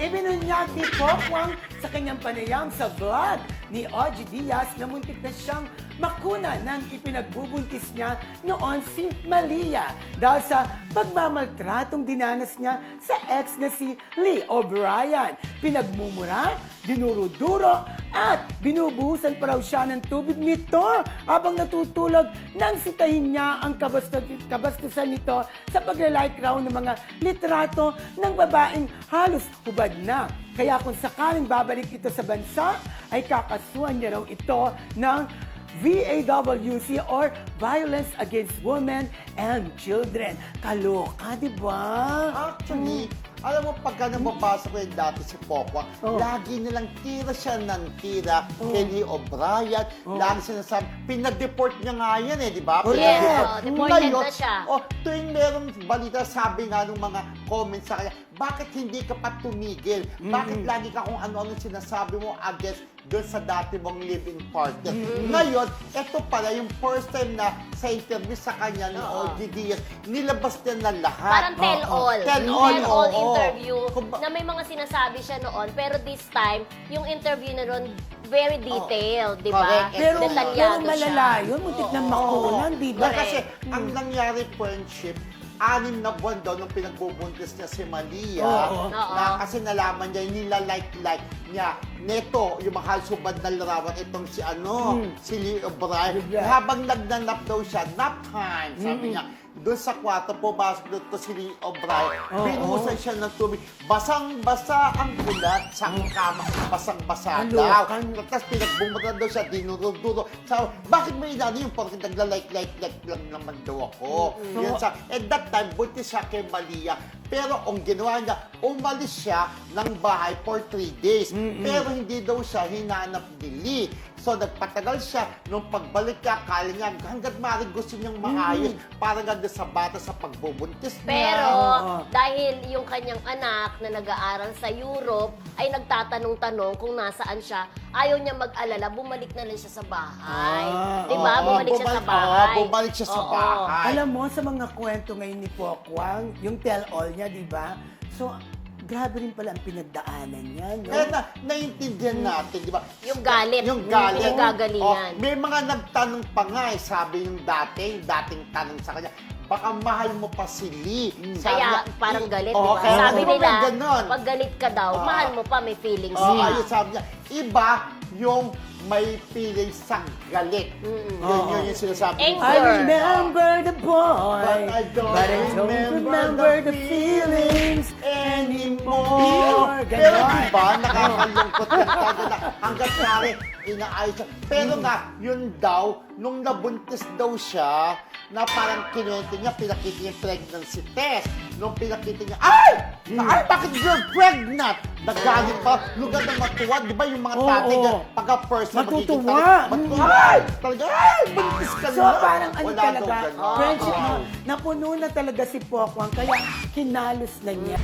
Ibinunyag ni Pokwang sa kanyang panayam sa vlog ni Ogie Diaz na muntik na siyang makuna ng ipinagbubuntis niya noon si Malia dahil sa pagmamaltratong dinanas niya sa ex na si Lee O'Brien. Pinagmumura, dinuro-duro at binubuhusan pa raw siya ng tubig nito habang natutulog nang sitahin niya ang kabastusan nito sa paglalike raw ng mga litrato ng babaeng halos hubad na. Kaya kung sakaling babalik ito sa bansa, ay kakasuhan niya raw ito ng VAWC or Violence Against Women and Children. Kaloka, di ba? Actually, alam mo, pagka nababasa ko yung dati si Pokwa, Oh. lagi nilang tira siya ng tira kay Lee O'Brien. Oh. Lagi sinasabi, pinadeport niya nga yan eh, di ba? Correct. Pinadeport. Yes, oh, deported na siya. Oh, tuwing merong balita, sabi nga ng mga comments sa kanya, bakit hindi ka pa tumigil? Bakit lagi ka kung ano-ano sinasabi mo against doon sa dati mong living partner? Ngayon, ito pala yung first time na sa interview sa kanya ni Oo. OG Diaz, nilabas niya na lahat. Parang tell Oo. all. Tell all, interview na may mga sinasabi siya noon. Pero this time, yung interview na ron, very detailed, di ba? Pero, pero Detalyado malala siya. yun, muntik na Oo. makunan, di ba? Kasi, ang nangyari friendship, anim na buwan daw nung pinagbubuntis niya si Malia Oo. na Oo. kasi nalaman niya nila-like-like niya neto yung mahal subad na larawan itong si ano Hmm. si Lee O'Brien O'Brien. habang nagnanap daw siya nap time sabi niya doon sa kwarto pumasok doon to si Lee O'Brien Oo. binuhusan siya ng tubig basang-basa ang kulat sa kama basang-basa daw tapos pinagbumatan daw siya, dinuro-duro. Sabi, bakit mo inano yung porke nagla-like-like-like lang naman daw ako. Yan sa, at that time, buntis siya kay Malia. Pero ang ginawa niya, umalis siya ng bahay for three days. Pero hindi daw siya hinanap ni Lee. So nagpatagal siya. Nung pagbalik niya, kala niya hanggat maaari gusto niyang maayos para nga doon sa bata sa pagbubuntis niya. Pero dahil yung kanyang anak na nag-aaral sa Europe ay nagtatanong-tanong kung nasaan siya, ayaw niya mag-alala, bumalik na lang siya sa bahay. Ah, ba? oo, bumalik siya sa bahay. oo, bumalik siya sa Oo. bahay. Alam mo, sa mga kwento ngayon ni Pokwang, yung tell-all niya, di ba? So, grabe rin pala ang pinagdaanan niya, no? Kaya na, naiintindihan natin, di ba? Yung galit. Yung galit. Yung gagalingan. Oh, may mga nagtanong pa nga eh, sabi yung dati, yung dating tanong sa kanya, baka mahal mo pa si Lee. Sabi Kaya niya, parang "I- galit, Oo, di ba? kaya Sabi nila, ba ganon? pag galit ka daw, mahal mo pa, may feelings Oo, ka. ayun, sabi niya, iba yung may feeling sa galit. Yun, Oo. yun yung sinasabi. Anger. I remember the boy, But I don't but I don't remember remember the the feelings anymore. Pero diba, nakakalungkot yung taga na hanggat nari, inaayos siya. Pero nga, yun daw, nung nabuntis daw siya, na parang kinuwento niya, pinakita niya yung pregnancy test. Nung pinakita niya, ay! Ay, bakit you're pregnant? Nagalit pa, lugar na matuwa. Di ba yung mga Oo, tatay oo. na pagka first na magiging Matutuwa. tatay, Matutuwa. Ay! Talaga, ay! Buntis ka So, na. parang ano Wala daw talaga, friendship na, napuno na talaga si Pokwang, kaya kinalos na niya.